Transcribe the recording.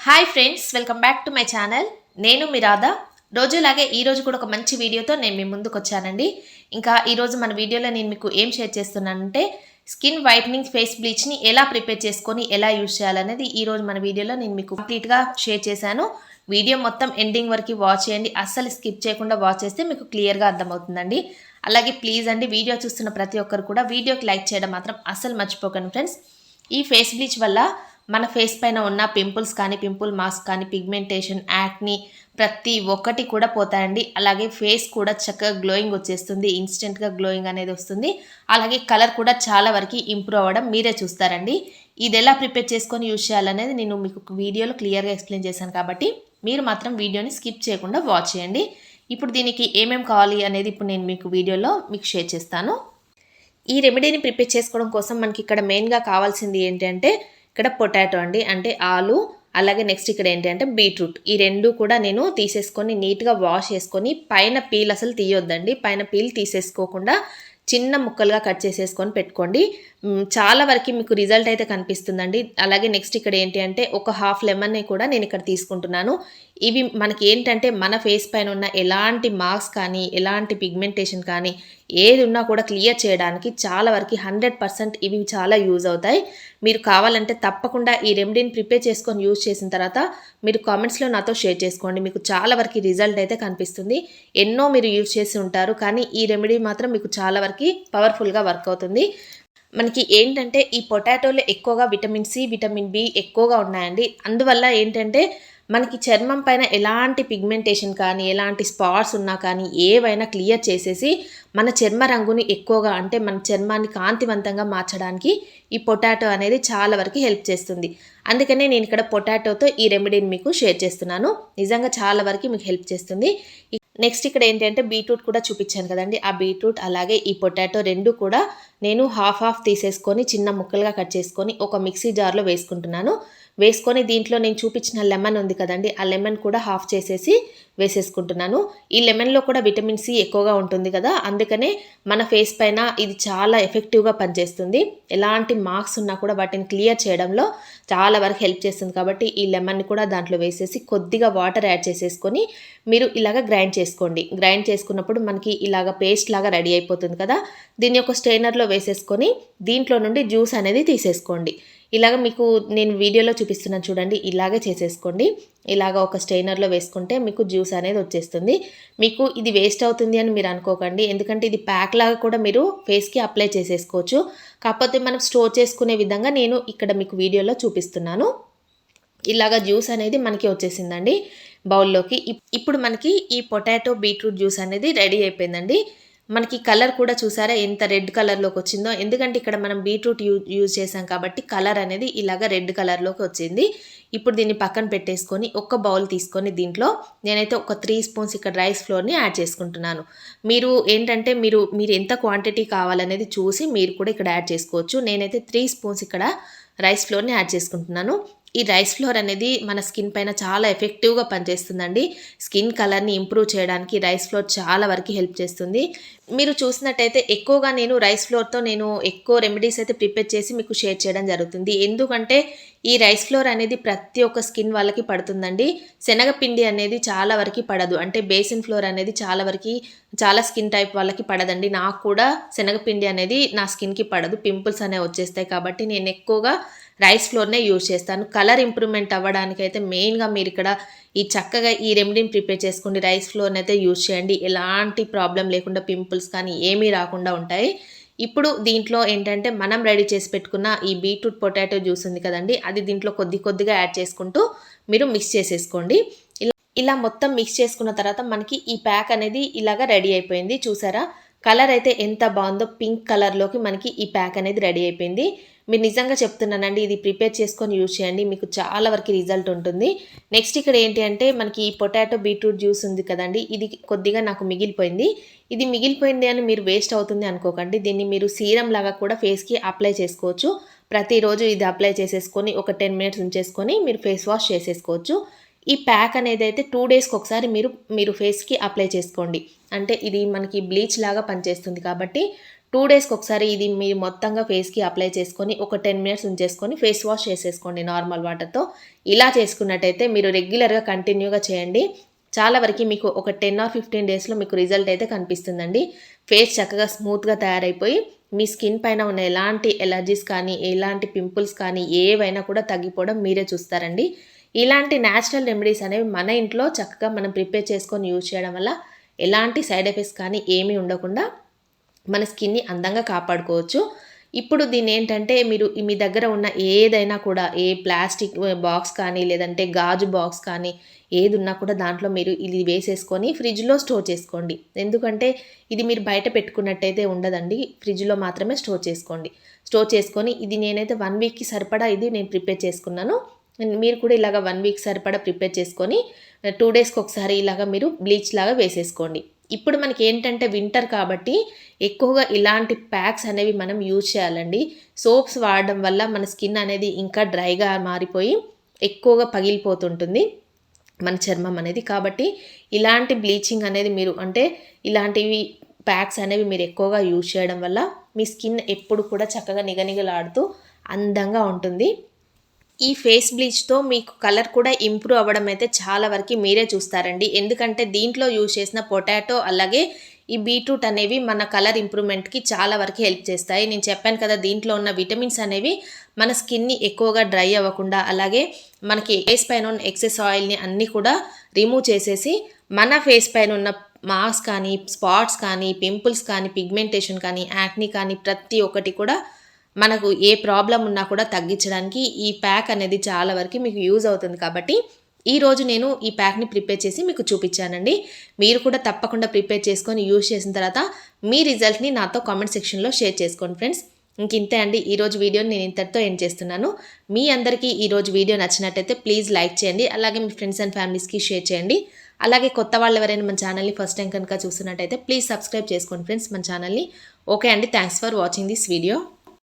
Hi friends welcome back to my channel నేను మీ రాధా. రోజులాగే ఈరోజు కూడా ఒక మంచి వీడియోతో నేను మీ ముందుకు వచ్చానండి. ఇంకా ఈరోజు మన వీడియోలో నేను మీకు ఏం షేర్ చేస్తున్నానంటే స్కిన్ వైట్నింగ్ ఫేస్ బ్లీచ్ని ఎలా ప్రిపేర్ చేసుకొని ఎలా యూజ్ చేయాలనేది ఈరోజు మన వీడియోలో నేను మీకు కంప్లీట్గా షేర్ చేశాను. వీడియో మొత్తం ఎండింగ్ వరకు వాచ్ చేయండి. అస్సలు స్కిప్ చేయకుండా వాచ్ చేస్తే మీకు క్లియర్గా అర్థమవుతుందండి. అలాగే ప్లీజ్ అండి వీడియో చూస్తున్న ప్రతి ఒక్కరు కూడా వీడియోకి లైక్ చేయడం మాత్రం అస్సలు మర్చిపోకండి ఫ్రెండ్స్ ఈ ఫేస్ బ్లీచ్ వల్ల మన ఫేస్ పైన ఉన్న పింపుల్స్ కానీ పింపుల్ మాస్క్ కానీ పిగ్మెంటేషన్ యాక్ని ప్రతి ఒక్కటి కూడా పోతాయండి. అలాగే ఫేస్ కూడా చక్కగా గ్లోయింగ్ వచ్చేస్తుంది. ఇన్స్టెంట్గా గ్లోయింగ్ అనేది వస్తుంది. అలాగే కలర్ కూడా చాలా వరకు ఇంప్రూవ్ అవ్వడం మీరే చూస్తారండి. ఇది ఎలా ప్రిపేర్ చేసుకొని యూజ్ చేయాలనేది నేను మీకు వీడియోలో క్లియర్గా ఎక్స్ప్లెయిన్ చేశాను కాబట్టి మీరు మాత్రం వీడియోని స్కిప్ చేయకుండా వాచ్ చేయండి. ఇప్పుడు దీనికి ఏమేం కావాలి అనేది ఇప్పుడు నేను మీకు వీడియోలో మీకు షేర్ చేస్తాను. ఈ రెమెడీని ప్రిపేర్ చేసుకోవడం కోసం మనకి ఇక్కడ మెయిన్గా కావాల్సింది ఏంటంటే ఇక్కడ పొటాటో అండి. అంటే ఆలు అలాగే నెక్స్ట్ ఇక్కడ ఏంటి అంటే బీట్రూట్. ఈ రెండు కూడా నేను తీసేసుకొని నీట్గా వాష్ చేసుకొని పైన పీల్ అసలు తీయొద్దండి. పైన పీల్ తీసేసుకోకుండా చిన్న ముక్కలుగా కట్ చేసేసుకొని పెట్టుకోండి. చాలా వరకు మీకు రిజల్ట్ అయితే కనిపిస్తుందండి. అలాగే నెక్స్ట్ ఇక్కడ ఏంటి అంటే ఒక హాఫ్ లెమన్ని కూడా నేను ఇక్కడ తీసుకుంటున్నాను. ఇవి మనకి ఏంటంటే మన ఫేస్ పైన ఉన్న ఎలాంటి మార్క్స్ కానీ ఎలాంటి పిగ్మెంటేషన్ కానీ ఏది ఉన్నా కూడా క్లియర్ చేయడానికి చాలా వరకు హండ్రెడ్ పర్సెంట్ ఇవి చాలా యూజ్ అవుతాయి. మీరు కావాలంటే తప్పకుండా ఈ రెమెడీని ప్రిపేర్ చేసుకొని యూజ్ చేసిన తర్వాత మీరు కామెంట్స్లో నాతో షేర్ చేసుకోండి. మీకు చాలా వరకు రిజల్ట్ అయితే కనిపిస్తుంది. ఎన్నో మీరు యూజ్ చేసి ఉంటారు కానీ ఈ రెమెడీ మాత్రం మీకు చాలా వరకు పవర్ఫుల్గా వర్క్ అవుతుంది. మనకి ఏంటంటే ఈ పొటాటోలో ఎక్కువగా విటమిన్ సి విటమిన్ బి ఎక్కువగా ఉన్నాయండి. అందువల్ల ఏంటంటే మనకి చర్మం పైన ఎలాంటి పిగ్మెంటేషన్ కానీ ఎలాంటి స్పాట్స్ ఉన్నా కానీ ఏవైనా క్లియర్ చేసేసి మన చర్మ రంగుని ఎక్కువగా అంటే మన చర్మాన్ని కాంతివంతంగా మార్చడానికి ఈ పొటాటో అనేది చాలా వరకు హెల్ప్ చేస్తుంది. అందుకనే నేను ఇక్కడ పొటాటోతో ఈ రెమెడీని మీకు షేర్ చేస్తున్నాను. నిజంగా చాలా వరకు మీకు హెల్ప్ చేస్తుంది. నెక్స్ట్ ఇక్కడ ఏంటంటే బీట్రూట్ కూడా చూపించాను కదండి. ఆ బీట్రూట్ అలాగే ఈ పొటాటో రెండు కూడా నేను హాఫ్ హాఫ్ తీసేసుకొని చిన్న ముక్కలుగా కట్ చేసుకొని ఒక మిక్సీ జార్లో వేసుకుంటున్నాను. వేసుకొని దీంట్లో నేను చూపించిన లెమన్ ఉంది కదండి ఆ లెమన్ కూడా హాఫ్ చేసేసి వేసేసుకుంటున్నాను. ఈ లెమన్లో కూడా విటమిన్ సి ఎక్కువగా ఉంటుంది కదా అందుకనే మన ఫేస్ పైన ఇది చాలా ఎఫెక్టివ్గా పనిచేస్తుంది. ఎలాంటి మార్క్స్ ఉన్నా కూడా వాటిని క్లియర్ చేయడంలో చాలా వరకు హెల్ప్ చేస్తుంది. కాబట్టి ఈ లెమన్ని కూడా దాంట్లో వేసేసి కొద్దిగా వాటర్ యాడ్ చేసేసుకొని మీరు ఇలాగ గ్రైండ్ చేసుకోండి. గ్రైండ్ చేసుకున్నప్పుడు మనకి ఇలాగ పేస్ట్ లాగా రెడీ అయిపోతుంది కదా దీన్ని ఒక స్టెయినర్లో వేసేసుకొని దీంట్లో నుండి జ్యూస్ అనేది తీసేసుకోండి. ఇలాగ మీకు నేను వీడియోలో చూపిస్తున్నాను చూడండి ఇలాగే చేసేసుకోండి. ఇలాగ ఒక స్టెయినర్లో వేసుకుంటే మీకు జ్యూస్ అనేది వచ్చేస్తుంది. మీకు ఇది వేస్ట్ అవుతుంది అని మీరు అనుకోకండి. ఎందుకంటే ఇది ప్యాక్ లాగా కూడా మీరు ఫేస్కి అప్లై చేసేసుకోవచ్చు. కాకపోతే మనం స్టోర్ చేసుకునే విధంగా నేను ఇక్కడ మీకు వీడియోలో చూపిస్తున్నాను. ఇలాగ జ్యూస్ అనేది మనకి వచ్చేసిందండి బౌల్లోకి. ఇప్- ఇప్పుడు మనకి ఈ పొటాటో బీట్రూట్ జ్యూస్ అనేది రెడీ అయిపోయిందండి. మనకి కలర్ కూడా చూసారా? ఎంత రెడ్ కలర్లోకి వచ్చిందో. ఎందుకంటే ఇక్కడ మనం బీట్రూట్ యూ యూజ్ చేసాం కాబట్టి కలర్ అనేది ఇలాగ రెడ్ కలర్లోకి వచ్చింది. ఇప్పుడు దీన్ని పక్కన పెట్టేసుకొని ఒక బౌల్ తీసుకొని దీంట్లో నేనైతే ఒక త్రీ స్పూన్స్ ఇక్కడ రైస్ ఫ్లోర్ని యాడ్ చేసుకుంటున్నాను. మీరు ఏంటంటే మీరు మీరు ఎంత క్వాంటిటీ కావాలనేది చూసి మీరు కూడా ఇక్కడ యాడ్ చేసుకోవచ్చు. నేనైతే త్రీ స్పూన్స్ ఇక్కడ రైస్ ఫ్లోర్ని యాడ్ చేసుకుంటున్నాను. ఈ రైస్ ఫ్లోర్ అనేది మన స్కిన్ పైన చాలా ఎఫెక్టివ్గా పనిచేస్తుందండి. స్కిన్ కలర్ని ఇంప్రూవ్ చేయడానికి రైస్ ఫ్లోర్ చాలా వరకు హెల్ప్ చేస్తుంది. మీరు చూసినట్టయితే ఎక్కువగా నేను రైస్ ఫ్లోర్తో నేను ఎక్కువ రెమెడీస్ అయితే ప్రిపేర్ చేసి మీకు షేర్ చేయడం జరుగుతుంది. ఎందుకంటే ఈ రైస్ ఫ్లోర్ అనేది ప్రతి ఒక్క స్కిన్ వాళ్ళకి పడుతుందండి. శనగపిండి అనేది చాలా వరకు పడదు. అంటే బేసిన్ ఫ్లోర్ అనేది చాలా వరకు చాలా స్కిన్ టైప్ వాళ్ళకి పడదండి. నాకు కూడా శనగపిండి అనేది నా స్కిన్కి పడదు. పింపుల్స్ అనేవి వచ్చేస్తాయి కాబట్టి నేను ఎక్కువగా రైస్ ఫ్లోర్నే యూజ్ చేస్తాను. కలర్ ఇంప్రూవ్మెంట్ అవ్వడానికి అయితే మెయిన్గా మీరు ఇక్కడ ఈ చక్కగా ఈ రెమెడీని ప్రిపేర్ చేసుకోండి. రైస్ ఫ్లోర్ని అయితే యూజ్ చేయండి. ఎలాంటి ప్రాబ్లం లేకుండా పింపుల్స్ కానీ ఏమీ రాకుండా ఉంటాయి. ఇప్పుడు దీంట్లో ఏంటంటే మనం రెడీ చేసి పెట్టుకున్న ఈ బీట్రూట్ పొటాటో జ్యూస్ ఉంది కదండి. అది దీంట్లో కొద్ది కొద్దిగా యాడ్ చేసుకుంటూ మీరు మిక్స్ చేసేసుకోండి. ఇలా ఇలా మొత్తం మిక్స్ చేసుకున్న తర్వాత మనకి ఈ ప్యాక్ అనేది ఇలాగా రెడీ అయిపోయింది. చూసారా? కలర్ అయితే ఎంత బాగుందో పింక్ కలర్లోకి మనకి ఈ ప్యాక్ అనేది రెడీ అయిపోయింది. మీరు నిజంగా చెప్తున్నానండి ఇది ప్రిపేర్ చేసుకొని యూజ్ చేయండి మీకు చాలా వరకు రిజల్ట్ ఉంటుంది. నెక్స్ట్ ఇక్కడ ఏంటి అంటే మనకి ఈ పొటాటో బీట్రూట్ జ్యూస్ ఉంది కదండి ఇది కొద్దిగా నాకు మిగిలిపోయింది. ఇది మిగిలిపోయింది అని మీరు వేస్ట్ అవుతుంది అనుకోకండి దీన్ని మీరు సీరం లాగా కూడా ఫేస్కి అప్లై చేసుకోవచ్చు. ప్రతిరోజు ఇది అప్లై చేసేసుకొని ఒక టెన్ మినిట్స్ ఉంచేసుకొని మీరు ఫేస్ వాష్ చేసేసుకోవచ్చు. ఈ ప్యాక్ అనేది అయితే టూ డేస్కి ఒకసారి మీరు మీరు ఫేస్కి అప్లై చేసుకోండి. అంటే ఇది మనకి బ్లీచ్ లాగా పనిచేస్తుంది కాబట్టి టూ డేస్కి ఒకసారి ఇది మీరు మొత్తంగా ఫేస్కి అప్లై చేసుకొని ఒక టెన్ మినిట్స్ ఉంచేసుకొని ఫేస్ వాష్ చేసేసుకోండి నార్మల్ వాటర్తో ఇలా చేసుకున్నట్టయితే మీరు రెగ్యులర్గా కంటిన్యూగా చేయండి. చాలా వరకు మీకు ఒక టెన్ ఆర్ ఫిఫ్టీన్ డేస్లో మీకు రిజల్ట్ అయితే కనిపిస్తుందండి. ఫేస్ చక్కగా స్మూత్గా తయారైపోయి మీ స్కిన్ పైన ఉన్న ఎలాంటి ఎలర్జీస్ కానీ ఎలాంటి పింపుల్స్ కానీ ఏవైనా కూడా తగ్గిపోవడం మీరే చూస్తారండి. ఇలాంటి న్యాచురల్ రెమెడీస్ అనేవి మన ఇంట్లో చక్కగా మనం ప్రిపేర్ చేసుకొని యూజ్ చేయడం వల్ల ఎలాంటి సైడ్ ఎఫెక్ట్స్ కానీ ఏమీ ఉండకుండా మన స్కిన్ని అందంగా కాపాడుకోవచ్చు. ఇప్పుడు దీని ఏంటంటే మీరు మీ దగ్గర ఉన్న ఏదైనా కూడా ఏ ప్లాస్టిక్ బాక్స్ కానీ లేదంటే గాజు బాక్స్ కానీ ఏది ఉన్నా కూడా దాంట్లో మీరు ఇది వేసేసుకొని ఫ్రిడ్జ్లో స్టోర్ చేసుకోండి. ఎందుకంటే ఇది మీరు బయట పెట్టుకున్నట్టయితే ఉండదండి. ఫ్రిడ్జ్లో మాత్రమే స్టోర్ చేసుకోండి. స్టోర్ చేసుకొని ఇది నేనైతే వన్ వీక్కి సరిపడా ఇది నేను ప్రిపేర్ చేసుకున్నాను. మీరు కూడా ఇలాగ వన్ వీక్ సరిపడా ప్రిపేర్ చేసుకొని టూ డేస్కి ఒకసారి ఇలాగ మీరు బ్లీచ్ లాగా వేసేసుకోండి. ఇప్పుడు మనకి ఏంటంటే వింటర్ కాబట్టి ఎక్కువగా ఇలాంటి ప్యాక్స్ అనేవి మనం యూజ్ చేయాలండి. సోప్స్ వాడడం వల్ల మన స్కిన్ అనేది ఇంకా డ్రైగా మారిపోయి ఎక్కువగా పగిలిపోతుంటుంది మన చర్మం అనేది. కాబట్టి ఇలాంటి బ్లీచింగ్ అనేది మీరు అంటే ఇలాంటివి ప్యాక్స్ అనేవి మీరు ఎక్కువగా యూజ్ చేయడం వల్ల మీ స్కిన్ ఎప్పుడు కూడా చక్కగా నిగనిగలాడుతూ అందంగా ఉంటుంది. ఈ ఫేస్ బ్లీచ్తో మీకు కలర్ కూడా ఇంప్రూవ్ అవ్వడం అయితే చాలా వరకు మీరే చూస్తారండి. ఎందుకంటే దీంట్లో యూజ్ చేసిన పొటాటో అలాగే ఈ బీట్రూట్ అనేవి మన కలర్ ఇంప్రూవ్మెంట్కి చాలా వరకు హెల్ప్ చేస్తాయి. నేను చెప్పాను కదా దీంట్లో ఉన్న విటమిన్స్ అనేవి మన స్కిన్ని ఎక్కువగా డ్రై అవ్వకుండా అలాగే మనకి ఫేస్ పైన ఉన్న ఎక్సెస్ ఆయిల్ని అన్నీ కూడా రిమూవ్ చేసేసి మన ఫేస్ పైన ఉన్న మాస్క్ కానీ స్పాట్స్ కానీ పింపుల్స్ కానీ పిగ్మెంటేషన్ కానీ యాక్ని కానీ ప్రతి ఒక్కటి కూడా మనకు ఏ ప్రాబ్లం ఉన్నా కూడా తగ్గించడానికి ఈ ప్యాక్ అనేది చాలా వరకు మీకు యూజ్ అవుతుంది కాబట్టి ఈరోజు నేను ఈ ప్యాక్ని ప్రిపేర్ చేసి మీకు చూపించానండి. మీరు కూడా తప్పకుండా ప్రిపేర్ చేసుకొని యూజ్ చేసిన తర్వాత మీ రిజల్ట్ని నాతో కామెంట్ సెక్షన్లో షేర్ చేసుకోండి ఫ్రెండ్స్. ఇంక ఇంతే అండి ఈరోజు వీడియోని నేను ఇంతటితో ఎండ్ చేస్తున్నాను. మీ అందరికీ ఈరోజు వీడియో నచ్చినట్టయితే ప్లీజ్ లైక్ చేయండి అలాగే మీ ఫ్రెండ్స్ అండ్ ఫ్యామిలీస్కి షేర్ చేయండి. అలాగే కొత్త వాళ్ళు ఎవరైనా మన ఛానల్ని ఫస్ట్ టైం కనుక చూస్తున్నట్టయితే ప్లీజ్ సబ్స్క్రైబ్ చేసుకోండి ఫ్రెండ్స్ మన ఛానల్ని. ఓకే అండి thanks for watching this video.